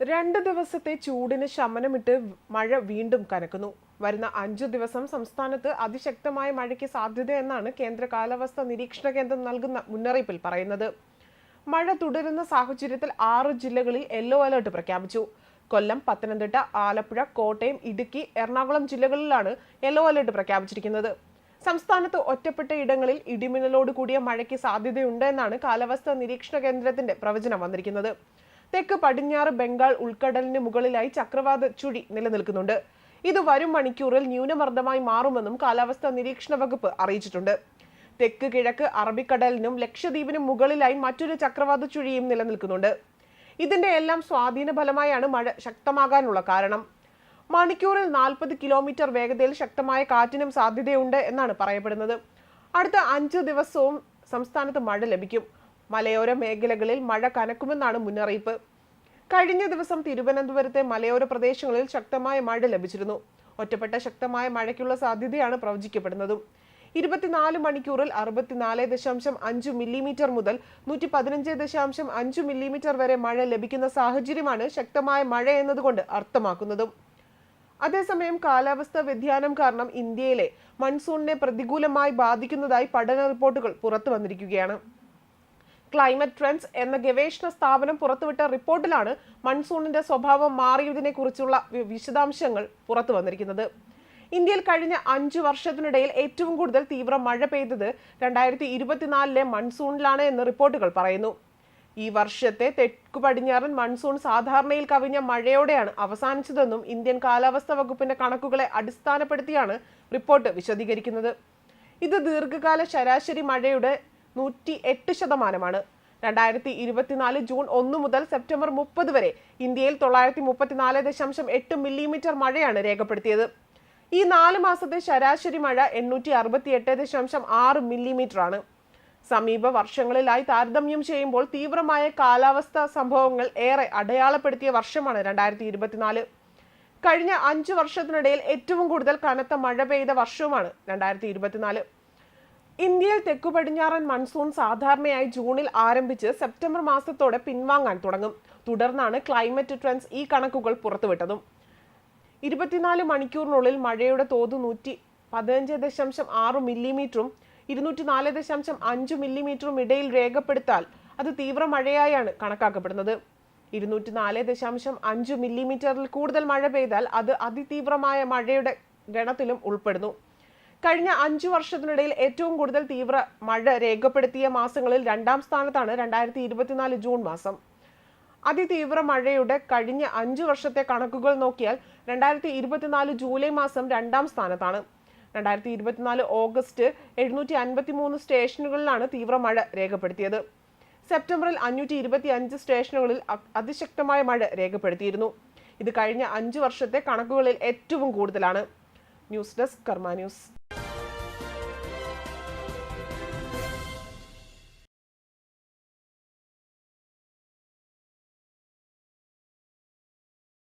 രണ്ട് ദിവസത്തെ ചൂടിന് ശമനമിട്ട് മഴ വീണ്ടും കനക്കുന്നു. വരുന്ന അഞ്ചു ദിവസം സംസ്ഥാനത്ത് അതിശക്തമായ മഴയ്ക്ക് സാധ്യതയെന്നാണ് കേന്ദ്ര കാലാവസ്ഥാ നിരീക്ഷണ കേന്ദ്രം നൽകുന്ന മുന്നറിയിപ്പിൽ പറയുന്നത്. മഴ തുടരുന്ന സാഹചര്യത്തിൽ ആറ് ജില്ലകളിൽ യെല്ലോ അലേർട്ട് പ്രഖ്യാപിച്ചു. കൊല്ലം പത്തനംതിട്ട ആലപ്പുഴ കോട്ടയം ഇടുക്കി എറണാകുളം ജില്ലകളിലാണ് യെല്ലോ അലേർട്ട് പ്രഖ്യാപിച്ചിരിക്കുന്നത്. സംസ്ഥാനത്ത് ഒറ്റപ്പെട്ട ഇടങ്ങളിൽ ഇടിമിന്നലോട് കൂടിയ മഴയ്ക്ക് സാധ്യതയുണ്ടെന്നാണ് കാലാവസ്ഥാ നിരീക്ഷണ കേന്ദ്രത്തിന്റെ പ്രവചനം വന്നിരിക്കുന്നത്. തെക്ക് പടിഞ്ഞാറ് ബംഗാൾ ഉൾക്കടലിന് മുകളിലായി ചക്രവാത ചുഴി നിലനിൽക്കുന്നുണ്ട്. ഇത് വരും മണിക്കൂറിൽ ന്യൂനമർദ്ദമായി മാറുമെന്നും കാലാവസ്ഥാ നിരീക്ഷണ വകുപ്പ് അറിയിച്ചിട്ടുണ്ട്. തെക്ക് കിഴക്ക് അറബിക്കടലിനും ലക്ഷദ്വീപിനും മുകളിലായി മറ്റൊരു ചക്രവാത ചുഴിയും നിലനിൽക്കുന്നുണ്ട്. ഇതിന്റെ എല്ലാം സ്വാധീന ഫലമായാണ് മഴ ശക്തമാകാനുള്ള കാരണം. മണിക്കൂറിൽ നാൽപ്പത് കിലോമീറ്റർ വേഗതയിൽ ശക്തമായ കാറ്റിനും സാധ്യതയുണ്ട് എന്നാണ് പറയപ്പെടുന്നത്. അടുത്ത അഞ്ച് ദിവസവും സംസ്ഥാനത്ത് മഴ ലഭിക്കും. മലയോര മേഖലകളിൽ മഴ കനക്കുമെന്നാണ് മുന്നറിയിപ്പ്. കഴിഞ്ഞ ദിവസം തിരുവനന്തപുരത്തെ മലയോര പ്രദേശങ്ങളിൽ ശക്തമായ മഴ ലഭിച്ചിരുന്നു. ഒറ്റപ്പെട്ട ശക്തമായ മഴയ്ക്കുള്ള സാധ്യതയാണ് പ്രവചിക്കപ്പെടുന്നതും. ഇരുപത്തിനാല് മണിക്കൂറിൽ അറുപത്തിനാല് ദശാംശം അഞ്ച് മില്ലിമീറ്റർ മുതൽ നൂറ്റി പതിനഞ്ച് ദശാംശം അഞ്ച് മില്ലിമീറ്റർ വരെ മഴ ലഭിക്കുന്ന സാഹചര്യമാണ് ശക്തമായ മഴ എന്നതുകൊണ്ട് അർത്ഥമാക്കുന്നതും. അതേസമയം കാലാവസ്ഥാ വ്യതിയാനം കാരണം ഇന്ത്യയിലെ മൺസൂണിനെ പ്രതികൂലമായി ബാധിക്കുന്നതായി പഠന റിപ്പോർട്ടുകൾ പുറത്തു വന്നിരിക്കുകയാണ് ക്ലൈമറ്റ് ട്രെൻഡ്സ് എന്ന ഗവേഷണ സ്ഥാപനം പുറത്തുവിട്ട റിപ്പോർട്ടിലാണ് മൺസൂണിന്റെ സ്വഭാവം മാറിയതിനെ കുറിച്ചുള്ള വിശദാംശങ്ങൾ പുറത്തു വന്നിരിക്കുന്നത്. ഇന്ത്യയിൽ കഴിഞ്ഞ അഞ്ചു വർഷത്തിനിടയിൽ ഏറ്റവും കൂടുതൽ തീവ്ര മഴ പെയ്തത് രണ്ടായിരത്തി ഇരുപത്തിനാലിലെ മൺസൂണിലാണ് എന്ന് റിപ്പോർട്ടുകൾ പറയുന്നു. ഈ വർഷത്തെ തെക്കു പടിഞ്ഞാറൻ മൺസൂൺ സാധാരണയിൽ കവിഞ്ഞ മഴയോടെയാണ് അവസാനിച്ചതെന്നും ഇന്ത്യൻ കാലാവസ്ഥാ വകുപ്പിന്റെ കണക്കുകളെ അടിസ്ഥാനപ്പെടുത്തിയാണ് റിപ്പോർട്ട് വിശദീകരിക്കുന്നത്. ഇത് ദീർഘകാല ശരാശരി മഴയുടെ നൂറ്റി എട്ട് ശതമാനമാണ്. രണ്ടായിരത്തി ഇരുപത്തിനാല് ജൂൺ ഒന്ന് മുതൽ സെപ്റ്റംബർ മുപ്പത് വരെ ഇന്ത്യയിൽ തൊള്ളായിരത്തി മുപ്പത്തിനാല് ദശാംശം എട്ട് മില്ലിമീറ്റർ മഴയാണ് രേഖപ്പെടുത്തിയത്. ഈ നാല് മാസത്തെ ശരാശരി മഴ എണ്ണൂറ്റി അറുപത്തി എട്ട് ദശാംശം ആറ് മില്ലിമീറ്റർ ആണ് സമീപ വർഷങ്ങളിലായി താരതമ്യം ചെയ്യുമ്പോൾ തീവ്രമായ കാലാവസ്ഥ സംഭവങ്ങൾ ഏറെ അടയാളപ്പെടുത്തിയ വർഷമാണ് രണ്ടായിരത്തി ഇരുപത്തിനാല് കഴിഞ്ഞ അഞ്ച് വർഷത്തിനിടയിൽ ഏറ്റവും കൂടുതൽ കനത്ത മഴ പെയ്ത വർഷവുമാണ് രണ്ടായിരത്തി ഇരുപത്തിനാല് ഇന്ത്യയിൽ തെക്കു പടിഞ്ഞാറൻ മൺസൂൺ സാധാരണയായി ജൂണിൽ ആരംഭിച്ച് സെപ്റ്റംബർ മാസത്തോടെ പിൻവാങ്ങാൻ തുടങ്ങും. തുടർന്നാണ് ക്ലൈമറ്റ് ട്രെൻഡ്സ് ഈ കണക്കുകൾ പുറത്തുവിട്ടതും. ഇരുപത്തിനാല് മണിക്കൂറിനുള്ളിൽ മഴയുടെ തോത് നൂറ്റി പതിനഞ്ച് ദശാംശം ആറ് മില്ലിമീറ്ററും ഇരുന്നൂറ്റി നാല് ദശാംശം അഞ്ച് മില്ലിമീറ്ററും ഇടയിൽ രേഖപ്പെടുത്താൽ അത് തീവ്ര മഴയായാണ് കണക്കാക്കപ്പെടുന്നത്. ഇരുന്നൂറ്റി നാല് ദശാംശം അഞ്ച് മില്ലിമീറ്ററിൽ കൂടുതൽ മഴ പെയ്താൽ അത് അതിതീവ്രമായ മഴയുടെ ഗണത്തിലും ഉൾപ്പെടുന്നു. കഴിഞ്ഞ അഞ്ചു വർഷത്തിനിടയിൽ ഏറ്റവും കൂടുതൽ തീവ്ര മഴ രേഖപ്പെടുത്തിയ മാസങ്ങളിൽ രണ്ടാം സ്ഥാനത്താണ് രണ്ടായിരത്തി ഇരുപത്തിനാല് ജൂൺ മാസം. അതിതീവ്ര മഴയുടെ കഴിഞ്ഞ അഞ്ചു വർഷത്തെ കണക്കുകൾ നോക്കിയാൽ രണ്ടായിരത്തി ഇരുപത്തിനാല് ജൂലൈ മാസം രണ്ടാം സ്ഥാനത്താണ്. രണ്ടായിരത്തി ഇരുപത്തിനാല് ഓഗസ്റ്റ് എഴുന്നൂറ്റി അൻപത്തി മൂന്ന് സ്റ്റേഷനുകളിലാണ് തീവ്ര മഴ രേഖപ്പെടുത്തിയത്. സെപ്റ്റംബറിൽ അഞ്ഞൂറ്റി ഇരുപത്തി അഞ്ച് സ്റ്റേഷനുകളിൽ അതിശക്തമായ മഴ രേഖപ്പെടുത്തിയിരുന്നു. ഇത് കഴിഞ്ഞ അഞ്ചു വർഷത്തെ കണക്കുകളിൽ ഏറ്റവും കൂടുതലാണ്. News desk Karma news.